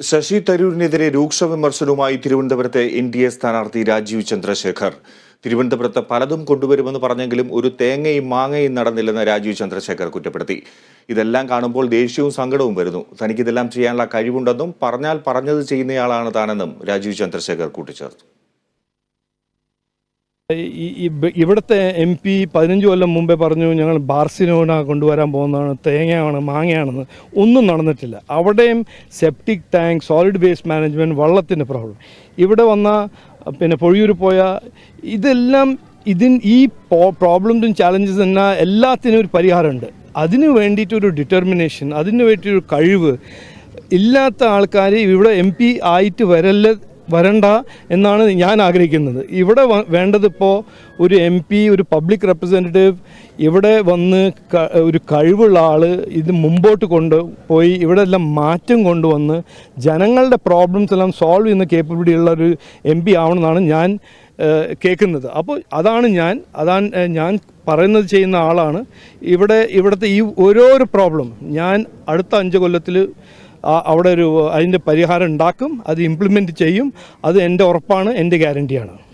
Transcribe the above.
ശശി തരൂരിനെതിരെ രൂക്ഷ വിമർശനവുമായി തിരുവനന്തപുരത്തെ എൻ ഡി എ സ്ഥാനാർത്ഥി രാജീവ് ചന്ദ്രശേഖർ. തിരുവനന്തപുരത്ത് പലതും കൊണ്ടുവരുമെന്ന് പറഞ്ഞെങ്കിലും ഒരു തേങ്ങയും മാങ്ങയും നടന്നില്ലെന്ന് രാജീവ് ചന്ദ്രശേഖർ കുറ്റപ്പെടുത്തി. ഇതെല്ലാം കാണുമ്പോൾ ദേഷ്യവും സങ്കടവും വരുന്നു. തനിക്കിതെല്ലാം ചെയ്യാനുള്ള കഴിവുണ്ടെന്നും പറഞ്ഞാൽ പറഞ്ഞത് ചെയ്യുന്നയാളാണ് താനെന്നും രാജീവ് ചന്ദ്രശേഖർ കൂട്ടിച്ചേർത്തു. ഇവിടുത്തെ എം പി പതിനഞ്ച് കൊല്ലം മുമ്പേ പറഞ്ഞു ഞങ്ങൾ ബാർസിലോണ കൊണ്ടുവരാൻ പോകുന്നതാണ് തേങ്ങയാണ് മാങ്ങയാണെന്ന്. ഒന്നും നടന്നിട്ടില്ല. അവിടെയും septic tank solid waste management വള്ളത്തിന്റെ problem ഇവിടെ വന്ന പിന്നെ പൊഴിയൂർ പോയ ഇതെല്ലാം ഇതിൻ ഈ പ്രോബ്ലംസും ചാലഞ്ചസ് തന്നെ എല്ലാത്തിനും ഒരു പരിഹാരമുണ്ട്. അതിന് വേണ്ടിയിട്ടൊരു ഡിറ്റർമിനേഷൻ അതിന് വേണ്ടിയിട്ടൊരു കഴിവ് ഇല്ലാത്ത ആൾക്കാർ ഇവിടെ എം പി ആയിട്ട് വരല്ല വരണ്ട എന്നാണ് ഞാൻ ആഗ്രഹിക്കുന്നത്. ഇവിടെ വേണ്ടതിപ്പോൾ ഒരു എം പി ഒരു പബ്ലിക് റെപ്രസെന്റേറ്റീവ് ഇവിടെ വന്ന് ഒരു കഴിവുള്ള ആൾ ഇത് മുമ്പോട്ട് കൊണ്ട് പോയി ഇവിടെ എല്ലാം മാറ്റം കൊണ്ടുവന്ന് ജനങ്ങളുടെ പ്രോബ്ലംസ് എല്ലാം സോൾവ് ചെയ്യുന്ന കേപ്പബിലിറ്റി ഉള്ള ഒരു എം പി ആവണമെന്നാണ് ഞാൻ കേൾക്കുന്നത്. അപ്പോൾ അതാണ് ഞാൻ അതാണ് ഞാൻ പറയുന്നത് ചെയ്യുന്ന ആളാണ്. ഇവിടെ ഇവിടുത്തെ ഈ ഓരോരോ പ്രോബ്ലം ഞാൻ അടുത്ത അഞ്ച് കൊല്ലത്തിൽ അവിടെ ഒരു അതിന്റെ പരിഹാരം ഉണ്ടാക്കും അത് ഇംപ്ലിമെന്റ് ചെയ്യും അത് എന്റെ ഉറപ്പാണ് എന്റെ ഗ്യാരണ്ടിയാണ്